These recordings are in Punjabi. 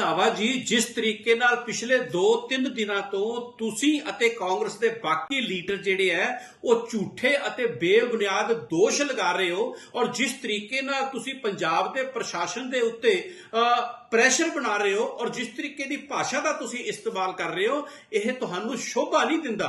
ਰੰਧਾਵਾ ਜੀ, ਜਿਸ ਤਰੀਕੇ ਨਾਲ ਪਿਛਲੇ 2-3 ਦਿਨਾਂ ਤੋਂ ਤੁਸੀਂ ਅਤੇ ਕਾਂਗਰਸ ਦੇ ਬਾਕੀ ਲੀਡਰ ਜਿਹੜੇ ਹੈ ਉਹ ਝੂਠੇ ਅਤੇ ਬੇਬੁਨਿਆਦ ਦੋਸ਼ ਲਗਾ ਰਹੇ ਹੋ ਔਰ ਜਿਸ ਤਰੀਕੇ ਨਾਲ ਤੁਸੀਂ ਪੰਜਾਬ ਦੇ ਪ੍ਰਸ਼ਾਸਨ ਦੇ ਉੱਤੇ ਪ੍ਰੈਸ਼ਰ ਬਣਾ ਰਹੇ ਹੋ ਔਰ ਜਿਸ ਤਰੀਕੇ ਦੀ ਭਾਸ਼ਾ ਦਾ ਤੁਸੀਂ ਇਸਤੇਮਾਲ ਕਰ ਰਹੇ ਹੋ, ਇਹ ਤੁਹਾਨੂੰ ਸ਼ੋਭਾ ਨਹੀਂ ਦਿੰਦਾ।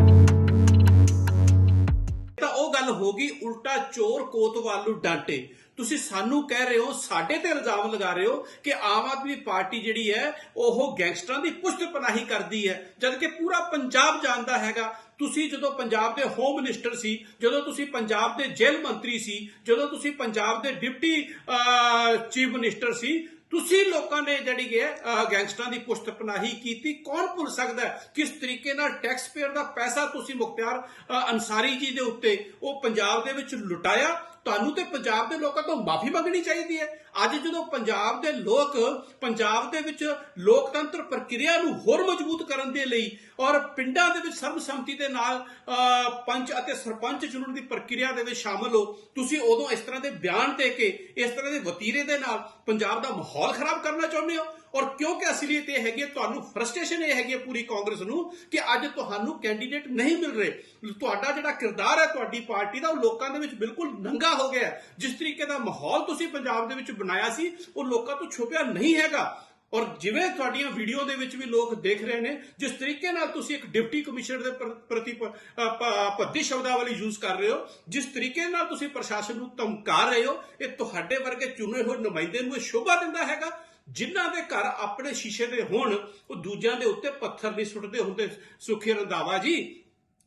ਗੱਲ ਹੋ ਗਈ, ਉਲਟਾ ਚੋਰ ਕੋਤਵਾਲ ਡਾਂਟੇ। ਤੁਸੀਂ ਸਾਨੂੰ ਕਹਿ ਰਹੇ ਹੋ, ਸਾਡੇ ਤੇ ਇਲਜ਼ਾਮ ਲਗਾ ਰਹੇ ਹੋ ਕਿ ਆਮ ਆਦਮੀ ਪਾਰਟੀ ਜਿਹੜੀ ਹੈ, ਉਹ ਗੈਂਗਸਟਰਾਂ ਦੀ ਪੁਸ਼ਤ ਪਨਾਹੀ ਕਰਦੀ ਹੈ ਜਦ ਕਿ ਪੂਰਾ ਪੰਜਾਬ ਜਾਣਦਾ ਹੈਗਾ। ਤੁਸੀਂ ਜਦੋਂ ਪੰਜਾਬ ਦੇ ਹੋਮ ਮਿਨਿਸਟਰ ਸੀ, ਜਦੋਂ ਤੁਸੀਂ ਪੰਜਾਬ ਦੇ ਜੇਲ੍ਹ ਮੰਤਰੀ ਸੀ, ਜਦੋਂ ਤੁਸੀਂ ਪੰਜਾਬ ਦੇ ਡਿਪਟੀ ਚੀਫ ਮਿਨਿਸਟਰ ਸੀ ਤੁਸੀਂ ਲੋਕਾਂ ਨੇ ਜਿਹੜੀ ਹੈ ਗੈਂਗਸਟਰਾਂ ਦੀ ਪੁਸ਼ਤ ਪਨਾਹੀ ਕੀਤੀ ਕੌਣ ਭੁੱਲ ਸਕਦਾ ਕਿਸ ਤਰੀਕੇ ਨਾਲ ਟੈਕਸ ਪੇਅਰ ਦਾ ਪੈਸਾ ਤੁਸੀਂ ਮੁਖਤਿਆਰ ਅਹ, ਅਨਸਾਰੀ ਜੀ ਦੇ ਉੱਤੇ ਉਹ ਪੰਜਾਬ ਦੇ ਵਿੱਚ ਲੁਟਾਇਆ? ਤੁਹਾਨੂੰ ਤੇ ਪੰਜਾਬ ਦੇ ਲੋਕਾਂ ਤੋਂ ਮਾਫੀ ਮੰਗਣੀ ਚਾਹੀਦੀ ਹੈ। ਅੱਜ ਜਦੋਂ ਪੰਜਾਬ ਦੇ ਲੋਕ, ਪੰਜਾਬ ਦੇ ਵਿੱਚ ਲੋਕਤੰਤਰ ਪ੍ਰਕਿਰਿਆ ਨੂੰ ਹੋਰ ਮਜ਼ਬੂਤ ਕਰਨ ਦੇ ਲਈ ਔਰ ਪਿੰਡਾਂ ਦੇ ਵਿੱਚ ਸਰਬਸੰਮਤੀ ਦੇ ਨਾਲ ਪੰਚ ਅਤੇ ਸਰਪੰਚ ਚੁਣਨ ਦੀ ਪ੍ਰਕਿਰਿਆ ਦੇ ਵਿੱਚ ਸ਼ਾਮਲ ਹੋ, ਤੁਸੀਂ ਉਦੋਂ ਇਸ ਤਰ੍ਹਾਂ ਦੇ ਬਿਆਨ ਦੇ ਕੇ, ਇਸ ਤਰ੍ਹਾਂ ਦੇ ਵਤੀਰੇ ਦੇ ਨਾਲ ਪੰਜਾਬ ਦਾ ਮਾਹੌਲ ਖਰਾਬ ਕਰਨਾ ਚਾਹੁੰਦੇ ਹੋ? ਔਰ ਕਿਉਂਕਿ ਅਸਲੀਅਤ ਇਹ ਹੈਗੀ ਹੈ, ਤੁਹਾਨੂੰ ਫਰਸਟ੍ਰੇਸ਼ਨ ਇਹ ਹੈਗੀ ਹੈ ਪੂਰੀ ਕਾਂਗਰਸ ਨੂੰ ਕਿ ਅੱਜ ਤੁਹਾਨੂੰ ਕੈਂਡੀਡੇਟ ਨਹੀਂ ਮਿਲ ਰਹੇ। ਤੁਹਾਡਾ ਜਿਹੜਾ ਕਿਰਦਾਰ ਹੈ ਤੁਹਾਡੀ ਪਾਰਟੀ ਦਾ ਉਹ ਲੋਕਾਂ ਦੇ ਵਿੱਚ ਬਿਲਕੁਲ ਨੰਗਾ ਹੋ ਗਿਆ ਜਿਸ ਤਰੀਕੇ ਦਾ ਮਾਹੌਲ ਤੁਸੀਂ ਪੰਜਾਬ ਦੇ ਵਿੱਚ ਬਣਾਇਆ ਸੀ ਉਹ ਲੋਕਾਂ ਤੋਂ ਛੁਪਿਆ ਨਹੀਂ ਹੈਗਾ। ਔਰ ਜਿਵੇਂ ਤੁਹਾਡੀਆਂ ਵੀਡੀਓ ਦੇ ਵਿੱਚ ਵੀ ਲੋਕ ਦੇਖ ਰਹੇ ਨੇ ਜਿਸ ਤਰੀਕੇ ਨਾਲ ਤੁਸੀਂ ਇੱਕ ਡਿਪਟੀ ਕਮਿਸ਼ਨਰ ਦੇ ਪ੍ਰ- ਪ੍ਰਤੀ ਪ- ਅ, ਭੱਦੀ ਸ਼ਬਦਾਵਲੀ ਯੂਜ਼ ਕਰ ਰਹੇ ਹੋ ਜਿਸ ਤਰੀਕੇ ਨਾਲ ਤੁਸੀਂ ਪ੍ਰਸ਼ਾਸਨ ਨੂੰ ਧਮਕਾ ਰਹੇ ਹੋ ਇਹ ਤੁਹਾਡੇ ਵਰਗੇ ਚੁਣੇ ਹੋਏ ਨੁਮਾਇੰਦੇ ਨੂੰ ਇਹ ਸ਼ੋਭਾ ਦਿੰਦਾ ਹੈਗਾ। ਜਿਨ੍ਹਾਂ ਦੇ ਘਰ ਆਪਣੇ ਸ਼ੀਸ਼ੇ ਦੇ ਹੋਣ, ਉਹ ਦੂਜਿਆਂ ਦੇ ਉੱਤੇ ਪੱਥਰ ਨਹੀਂ ਸੁੱਟਦੇ ਹੁੰਦੇ। ਸੁਖੀ ਰੰਧਾਵਾ ਜੀ,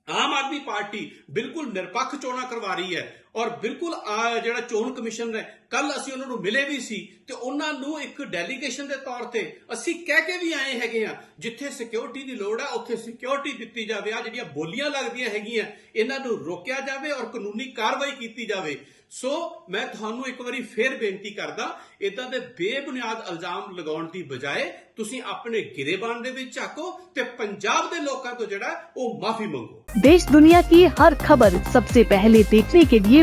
ਆਮ ਆਦਮੀ ਪਾਰਟੀ ਬਿਲਕੁਲ ਨਿਰਪੱਖ ਚੋਣਾਂ ਕਰਵਾ ਰਹੀ ਹੈ। ਔਰ ਬਿਲਕੁਲ ਆ ਜਿਹੜਾ ਚੋਣ ਕਮਿਸ਼ਨ ਹੈ ਕੱਲ ਅਸੀਂ ਉਹਨਾਂ ਨੂੰ ਮਿਲੇ ਵੀ ਸੀ ਤੇ ਉਹਨਾਂ ਨੂੰ ਇੱਕ ਡੈਲੀਗੇਸ਼ਨ ਦੇ ਤੌਰ ਤੇ ਅਸੀਂ ਕਹਿ ਕੇ ਵੀ ਆਏ ਹੈਗੇ ਆ ਜਿੱਥੇ ਸਿਕਿਉਰਿਟੀ ਦੀ ਲੋੜ ਹੈ ਉੱਥੇ ਸਿਕਿਉਰਿਟੀ ਦਿੱਤੀ ਜਾਵੇ ਆ ਜਿਹੜੀਆਂ ਬੋਲੀਆਂ ਲੱਗਦੀਆਂ ਹੈਗੀਆਂ ਇਹਨਾਂ ਨੂੰ ਰੋਕਿਆ ਜਾਵੇ ਔਰ ਕਾਨੂੰਨੀ ਕਾਰਵਾਈ ਕੀਤੀ ਜਾਵੇ ਸੋ ਮੈਂ ਤੁਹਾਨੂੰ ਇੱਕ ਵਾਰੀ ਫੇਰ ਬੇਨਤੀ ਕਰਦਾ ਇਦਾਂ ਦੇ ਬੇਬੁਨਿਆਦ ਇਲਜ਼ਾਮ ਲਗਾਉਣ ਦੀ ਬਜਾਏ ਤੁਸੀਂ ਆਪਣੇ ਗਿਰੇਬਾਨ ਦੇ ਵਿੱਚ ਝਾਕੋ ਤੇ ਪੰਜਾਬ ਦੇ ਲੋਕਾਂ ਤੋਂ ਜਿਹੜਾ ਉਹ ਮਾਫੀ ਮੰਗੋ देश दुनिया की हर खबर सबसे पहले देखने के लिए